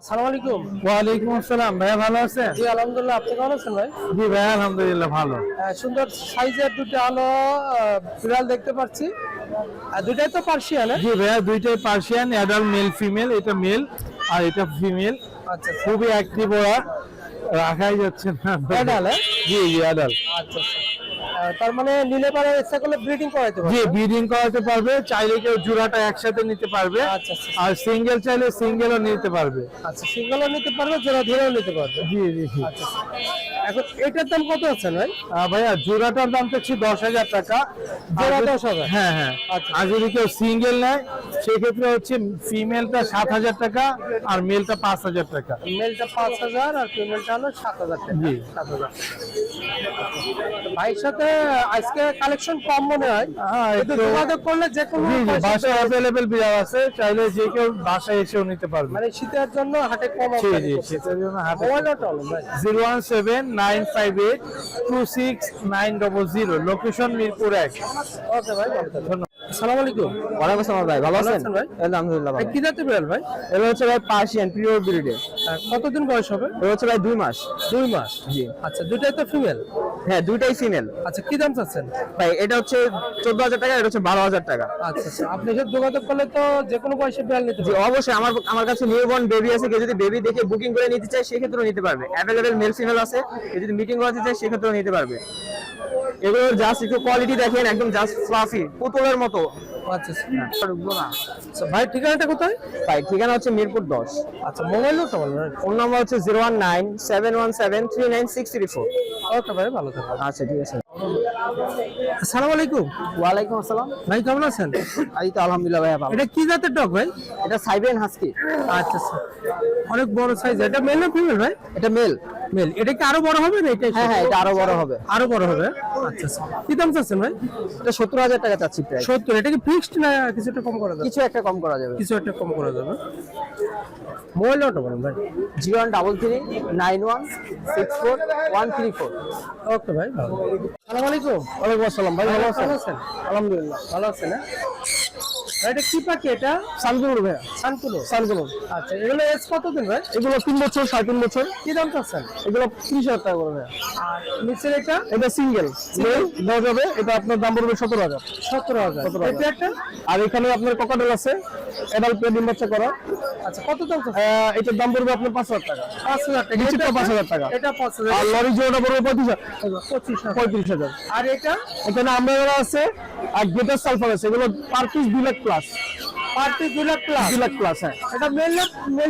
আসসালামু আলাইকুম। আসসালাম ভালো আছেন? জি আলহামদুলিল্লাহ আপনি কেমন আছেন ভাই? জি ভাইয়া আলহামদুলিল্লাহ ভালো। সুন্দর সাইজের দুটো আলো বিড়াল দেখতে পাচ্ছি। আর দুটাই তো পার্সিয়ান জি ভাইয়া দুইটাই পার্সিয়ান অ্যাডাল্ট মেল ফিমেল এটা মেল আর এটা ফিমেল আচ্ছা আচ্ছা। খুবই অ্যাক্টিভ ওরা। রাখাই যাচ্ছে না। হ্যাঁ? জি জি অ্যাডাল্ট আচ্ছা আচ্ছা। তার মানে নিলে পারে ইচ্ছা করলে ব্রিডিং করাইতে জি ব্রিডিং করাতে পারবে চাইলে কেউ জোড়াটা একসাথে নিতে পারবে আচ্ছা আচ্ছা আর সিঙ্গেল চাইলে সিঙ্গেলও নিতে পারবে। আচ্ছা সিঙ্গেলও নিতে পারবে জোড়া ধরেও নিতে পারবে। জি জি জি। আচ্ছা আচ্ছা। এখন এটার দাম কত আছেন ভাই? ভাইয়া জোড়াটার দাম চাচ্ছি দশ হাজার টাকা। জোড়া যদি- 10,000? হ্যাঁ হ্যাঁ। আচ্ছা। আর যদি কেউ সিঙ্গেল নেয় সেক্ষেত্রে হচ্ছে ফিমেলটা সাত হাজার টাকা আর মেলটা পাঁচ হাজার টাকা। মেলটা পাঁচ হাজার আর ফিমেলটা হলো সাত হাজার টাকা। জি। সাত হাজার। ভাইয়ের সাথে আজকে কালেকশন কম মনে হয়। হ্যাঁ, একটু- যোগাযোগ করলে যে কোনো বাসায় অ্যাভেলেবেল বিড়াল আছে চাইলে যে কেউ বাসায় এসেও নিতে পারবে। মানে শীতের জন্য হাটে কম জি করছে। জন্য ভাই। Zero one seven nine five eight two six nine double zero location Mirpur এক। ওকে ভাই থাকবেন আসসালামু আলাইকুম। ওয়ালাইকুম আসসালাম ভাই ভালো আছেন? ভাই? আলহামদুলিল্লাহ ভালো। কি জাতের বিড়াল ভাই? এটা হচ্ছে ভাই পার্সিয়ান পিওর ব্রিডে কতদিন বয়স হবে? এটা হচ্ছে ভাই দুই মাস। দুই মাস? জি। আচ্ছা দুটাই তো ফিমেল হ্যাঁ দুইটাই ফিমেল আচ্ছা কি দাম চাচ্ছেন? ভাই এটা হচ্ছে চোদ্দ হাজার টাকা এটা হচ্ছে বারো হাজার টাকা। আচ্ছা আচ্ছা আপনি সাথে যোগাযোগ করলে তো যে কোনো বয়সে বিড়াল নিতে জি অবশ্যই আমার আমার কাছে নিউ বর্ন বেবি আছে কেউ যদি বেবি দেখে বুকিং করে নিতে চায় সেক্ষেত্রেও নিতে পারবে। অ্যাভেলেবেল মেল ফিমেল আছে কেউ যদি মিটিং করাতে চায় সেক্ষেত্রেও নিতে পারবে। এগুলোর জাস্ট একটু কোয়ালিটি দেখেন একদম জাস্ট ফ্লাফি পুতুলের মতো। আচ্ছা আচ্ছা। আচ্ছা ভাই ঠিকানাটা কোথায়? ভাই ঠিকানা হচ্ছে মিরপুর দশ। আচ্ছা মোবাইল বলবেন ফোন নাম্বার হচ্ছে zero one nine seven one seven three nine six three four. Okay ভাই ভালো থাকবেন আচ্ছা ঠিক আছে। আসসালামু আলাইকুম। ওয়ালাইকুম আসসালাম। ভাই কেমন আছেন? এই তো আলহামদুলিল্লাহ ভালো। এটা কি জাতের ডগ ভাই? এটা সাইবেন হাস্কি। আচ্ছা আচ্ছা। অনেক বড় সাইজ এটা মেল না ফিমেল ভাই? এটা মেল মেল এটা কি আরও বড় হবে না এটা হ্যাঁ হ্যাঁ এটা আরও বড় হবে। আরও বড় হবে? আচ্ছা আচ্ছা। কি দাম চাচ্ছেন ভাই? এটা সত্তর হাজার টাকা চাচ্ছি প্রায়। সত্তর এটা কি ফিক্সড না কিছুটা কম করা যাবে? কিছু একটা কম করা যাবে। কিছু একটা কম করা যাবে। মোবাইল নাম্বারটা বলুন ভাই। Zero one double three nine one six four one three four. Okay ভাই ভালো। আসসালামু আলাইকুম। ওয়ালাইকুম আসসালাম ভাই ভালো আছেন? আলহামদুলিল্লাহ ভালো আছেন হ্যাঁ? এটা কি পাখি এটা? ভাইয়া। সানকুলো আচ্ছা এগুলো এজ কতদিন ভাই? এগুলো তিন বছর সাড়ে তিন বছর। কি দাম চাচ্ছেন? এগুলো ত্রিশ হাজার টাকা করে ভাইয়া। আর নিচের এটা? এটা সিঙ্গেল। দেওয়া যাবে এটা আপনার দাম পড়বে সতেরো হাজার। সতেরো হাজার। সতেরো হাজার। একটা? আর এখানে আপনার ককাটেল আছে এডাল পেডিম বাচ্চা করা। আচ্ছা কত দাম এটার দাম পড়বে আপনার পাঁচ হাজার টাকা। পাঁচ হাজার টাকা। পাঁচ হাজার টাকা। এটা পাঁচ আর লরি পড়বে পঁয়ত্রিশ হাজার। পঁচিশ হাজার। পঁয়ত্রিশ হাজার। আর এটা? এখানে আমরা আছে আর গেটার সালফার আছে এগুলো পার পিস দুই লাখ প্লাস লাখ প্লাস দুই লাখ প্লাস হ্যাঁ। এটা মেল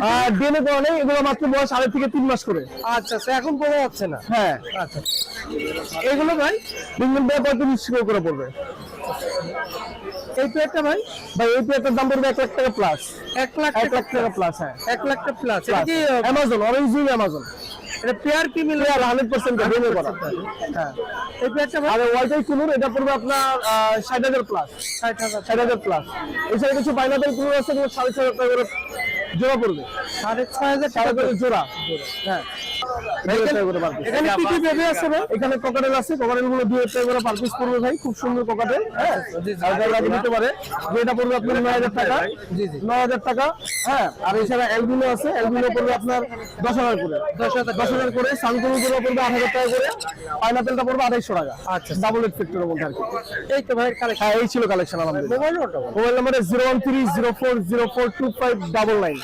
আর ডিএনএ করা নেই এগুলো মাত্র বয়স আড়াই থেকে তিন মাস করে। আচ্ছা আচ্ছা এখন বোঝা যাচ্ছে না। হ্যাঁ। আচ্ছা। এগুলো ভাই? তিনজন ভাই পঁয়ত্রিশ করে পড়বে এই পেয়ারটা ভাই? ভাই এই পেয়ারটার দাম পড়বে এক লাখ টাকা প্লাস এক লাখ এক লাখ টাকা প্লাস হ্যাঁ। এক লাখটা প্লাস এটা কি অ্যামাজন অরিজিন অ্যামাজন এটা পেয়ার কি মিল পেয়ার হান্ড্রেড পার্সেন্ট ডিএনএ করা হ্যাঁ। এই পেয়ারটা আর ওয়াইটাই কুনুর এটা পড়বে আপনার ষাট হাজার প্লাস ষাট হাজার ষাট হাজার প্লাস এছাড়া কিছু পাইনাপেল কুনুর আছে ছয় হাজার টাকা করে জোড়া পড়বে। সাড়ে ছয় হাজার সাড়ে টাকা করে জোড়া। হ্যাঁ। এখানে কি কি বেবি আছে ভাই? এখানে ককাটেল আছে ককাটেলগুলো দুই হাজার করে পার পিস পড়বে ভাই খুব সুন্দর ককাটেল হ্যাঁ? জি, জি। আর যারা রাজি নিতে পারে। যেটা পড়বে আপনার নয় হাজার টাকা। জি, জি। নয় হাজার টাকা হ্যাঁ? আর এছাড়া এলবিনো আছে এলবিনো পড়বে আপনার দশ হাজার করে। দশ হাজার দশ হাজার করে সানকুলু গুলো পড়বে আট হাজার টাকা করে পাইনাপেলটা পড়বে আড়াইশো টাকা। আচ্ছা। ডাবল আর কি। এই তো ভাই কালেকশন হ্যাঁ এই ছিল কালেকশন আলহামদুলিল্লাহ। মোবাইল ওটা mobile number zero one three zero four zero four two five double nine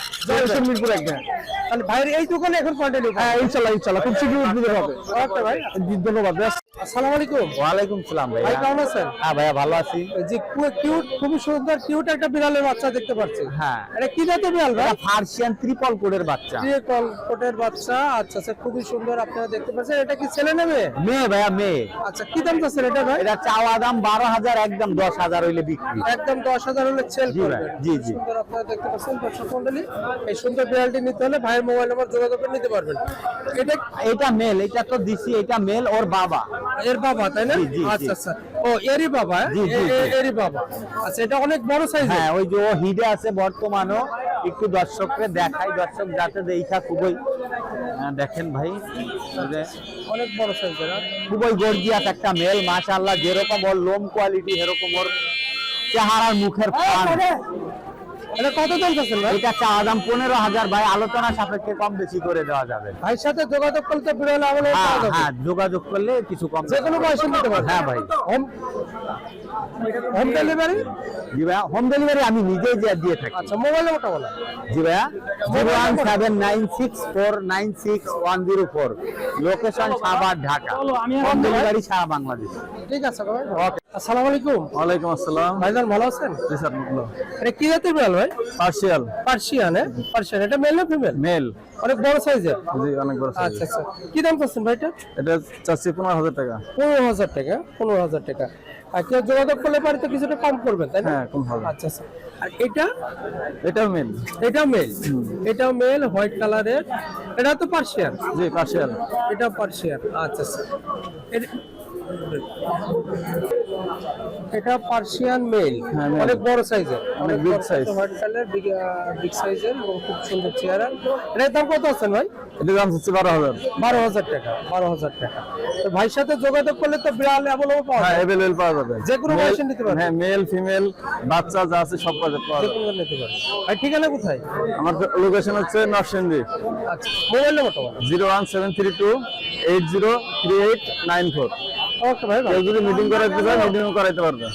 Mirpur এক হ্যাঁ। তাহলে ভাইয়ের এই দোকানে এখন কন্টিনিউ হ্যাঁ ইনশাল্লাহ। ইনশাল্লাহ খুব শীঘ্রই উদ্ভিদ হবে ওকে ভাই। ধন্যবাদ আসসালামু আলাইকুম। ওয়ালাইকুম সালাম ভাই ভাইয়া কেমন আছেন? হ্যাঁ ভাইয়া ভালো আছি। যে কিউট খুবই সুন্দর কিউট একটা বিড়ালের বাচ্চা দেখতে পাচ্ছি। হ্যাঁ। এটা কি জাতের বিড়াল ভাই? ফার্সিয়ান ত্রিপল কোডের বাচ্চা। কল কোটের বাচ্চা। আচ্ছা আচ্ছা খুবই সুন্দর আপনারা দেখতে পাচ্ছেন। এটা কি ছেলে নেবে মেয়ে? ভাইয়া মেয়ে। আচ্ছা কি দাম চাচ্ছেন এটা ভাই? এটা চাওয়া দাম বারো হাজার একদম দশ হাজার হইলে বিক্রি। একদম দশ হাজার হলে সেল জি করবে জি, জি। সুন্দর আপনারা দেখতে পাচ্ছেন দর্শক মন্ডলী। এই সুন্দর বিড়ালটি নিতে হলে ভাইয়ের মোবাইল নাম্বার যোগাযোগ করে নিতে পারবেন। এটা এটা মেল এটা তো দিছি এটা মেল ওর বাবা। এর বাবা তাই না। আচ্ছা আচ্ছা। ও এরই বাবা হ্যাঁ? এরই বাবা। আচ্ছা এটা অনেক বড় সাইজ হ্যাঁ ওই যে ও হিডে আছে বর্তমানও। একটু দর্শককে দেখাই দর্শক যাতে দেখা খুবই দেখেন ভাই অনেক বড় সাইজের খুবই গর্জিয়াস একটা মেল মাশাআল্লাহ যেরকম ওর লোম কোয়ালিটি এরকম ওর চেহারার মুখের ফান। এটা কত চাচ্ছেন ভাই? এটা দাম পনেরো হাজার ভাই। আলোচনা সাপেক্ষে কম বেশি করে দেওয়া যাবে। ভাইয়ের সাথে যোগাযোগ করলে তো বিড়াল হ্যাঁ হ্যাঁ যোগাযোগ করলে কিছু কম যে কোনো নিতে পারবেন হ্যাঁ ভাই। হোম ডেলিভারি জি ভাইয়া হোম ডেলিভারি আমি নিজেই যে দিয়ে থাকি। আচ্ছা মোবাইল নাম্বারটা বলো। জি ভাইয়া zero one seven nine six four nine six one zero four location Savar Dhaka. Home delivery সারা বাংলাদেশ। ঠিক আছে ভাই। ওকে আসসালামু আলাইকুম। ওয়ালাইকুম আসসালাম। ভাইজান ভালো আছেন? জি স্যার এটা কি জাতের বিড়াল ভাই? পার্সিয়াল। পার্সিয়ান হ্যাঁ? পার্সিয়ান। এটা মেল না ফিমেল মেল অনেক বড় সাইজের জি অনেক বড় size। আচ্ছা আচ্ছা। কি দাম চাচ্ছেন ভাই এটা? এটা চাচ্ছি পনেরো হাজার টাকা। পনেরো হাজার টাকা পনেরো হাজার টাকা। আর কেউ যোগাযোগ করলে পারে তো কিছুটা কম করবেন তাই না? হ্যাঁ কম হবে। আচ্ছা আচ্ছা। আর এটা? এটাও মেল এটাও মেল এটাও মেল হোয়াইট কালারের এটা তো পার্সিয়ান জি এটা পার্সিয়ান আচ্ছা আচ্ছা। এটা- এটা পার্সিয়ান মেল অনেক বড় সাইজের অনেক big size। White colour big big সাইজের এবং খুব সুন্দর চেহারা। এটার দাম কত আছেন ভাই? এটার দাম হচ্ছে বারো হাজার। বারো হাজার টাকা বারো হাজার টাকা। তো ভাইয়ের সাথে যোগাযোগ করলে তো বিড়াল অ্যাভেলেবল পাওয়া হ্যাঁ যায়। অ্যাভেলেবল পাওয়া যাবে। যে কোনো হ্যাঁ মেল ফিমেল বাচ্চা যা আছে সব পাওয়া পাওয়া যাবে। নিতে পারবে আর ঠিকানা কোথায়? আমার লোকেশন হচ্ছে নরসিংদী। আচ্ছা মোবাইল নাম্বারটা zero one seven three two eight zero three eight nine four. Okay ভাই যদি মিটিং করাইতে চায় মিটিং করাইতে পারবে।